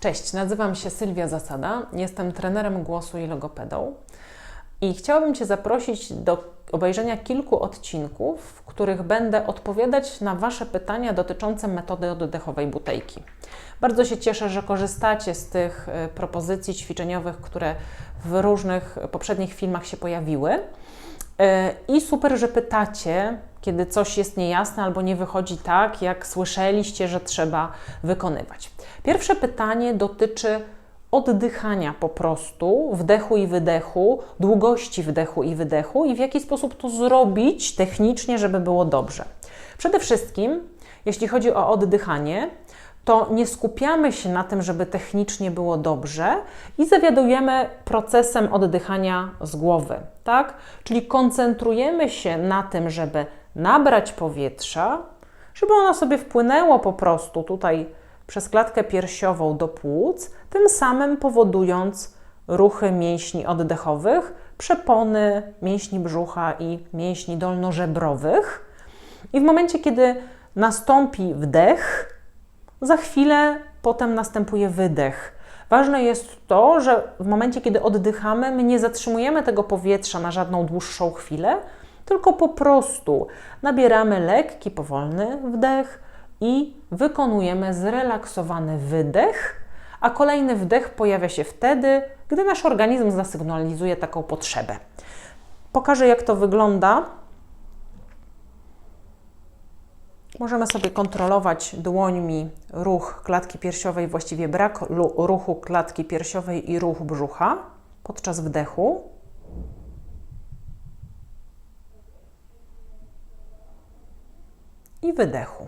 Cześć, nazywam się Sylwia Zasada, jestem trenerem głosu i logopedą i chciałabym Cię zaprosić do obejrzenia kilku odcinków, w których będę odpowiadać na Wasze pytania dotyczące metody oddechowej butejki. Bardzo się cieszę, że korzystacie z tych y, propozycji ćwiczeniowych, które w różnych poprzednich filmach się pojawiły. Y, I super, że pytacie, kiedy coś jest niejasne albo nie wychodzi tak, jak słyszeliście, że trzeba wykonywać. Pierwsze pytanie dotyczy oddychania po prostu, wdechu i wydechu, długości wdechu i wydechu i w jaki sposób to zrobić technicznie, żeby było dobrze. Przede wszystkim, jeśli chodzi o oddychanie, to nie skupiamy się na tym, żeby technicznie było dobrze i zawiadujemy procesem oddychania z głowy, tak? Czyli koncentrujemy się na tym, żeby nabrać powietrza, żeby ono sobie wpłynęło po prostu tutaj przez klatkę piersiową do płuc, tym samym powodując ruchy mięśni oddechowych, przepony, mięśni brzucha i mięśni dolnożebrowych. I w momencie, kiedy nastąpi wdech, za chwilę potem następuje wydech. Ważne jest to, że w momencie, kiedy oddychamy, my nie zatrzymujemy tego powietrza na żadną dłuższą chwilę, tylko po prostu nabieramy lekki, powolny wdech i wykonujemy zrelaksowany wydech, a kolejny wdech pojawia się wtedy, gdy nasz organizm zasygnalizuje taką potrzebę. Pokażę, jak to wygląda. Możemy sobie kontrolować dłońmi ruch klatki piersiowej, właściwie brak ruchu klatki piersiowej i ruch brzucha podczas wdechu. i wydechu.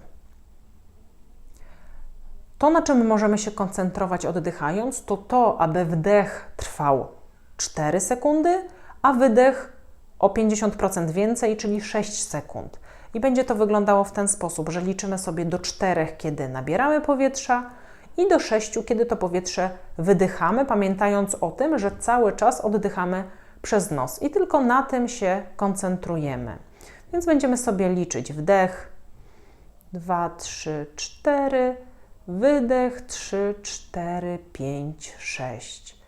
To, na czym możemy się koncentrować oddychając, to to, aby wdech trwał 4 sekundy, a wydech o 50% więcej, czyli 6 sekund. I będzie to wyglądało w ten sposób, że liczymy sobie do 4, kiedy nabieramy powietrza, i do 6, kiedy to powietrze wydychamy, pamiętając o tym, że cały czas oddychamy przez nos i tylko na tym się koncentrujemy. Więc będziemy sobie liczyć wdech, 2, 3, 4, wydech 3, 4, 5, 6.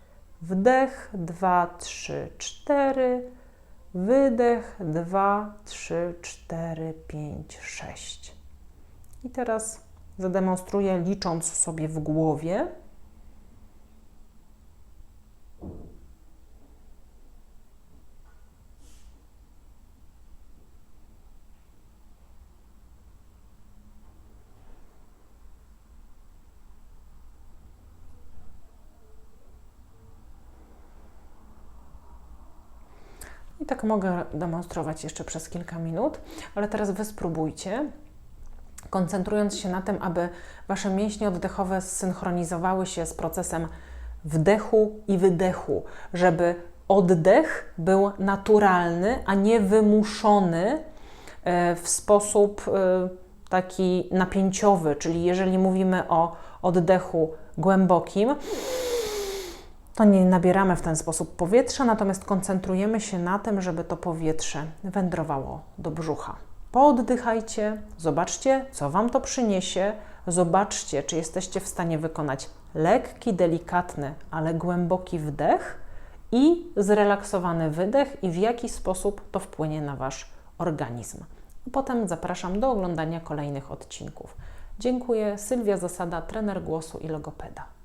Wdech 2, 3, 4, wydech 2, 3, 4, 5, 6. I teraz zademonstruję licząc sobie w głowie. Tak mogę demonstrować jeszcze przez kilka minut, ale teraz Wy spróbujcie, koncentrując się na tym, aby Wasze mięśnie oddechowe zsynchronizowały się z procesem wdechu i wydechu, żeby oddech był naturalny, a nie wymuszony e, w sposób e, taki napięciowy, czyli jeżeli mówimy o oddechu głębokim, to nie nabieramy w ten sposób powietrza, natomiast koncentrujemy się na tym, żeby to powietrze wędrowało do brzucha. Pooddychajcie, zobaczcie, co Wam to przyniesie, zobaczcie, czy jesteście w stanie wykonać lekki, delikatny, ale głęboki wdech i zrelaksowany wydech i w jaki sposób to wpłynie na Wasz organizm. Potem zapraszam do oglądania kolejnych odcinków. Dziękuję. Sylwia Zasada, trener głosu i logopeda.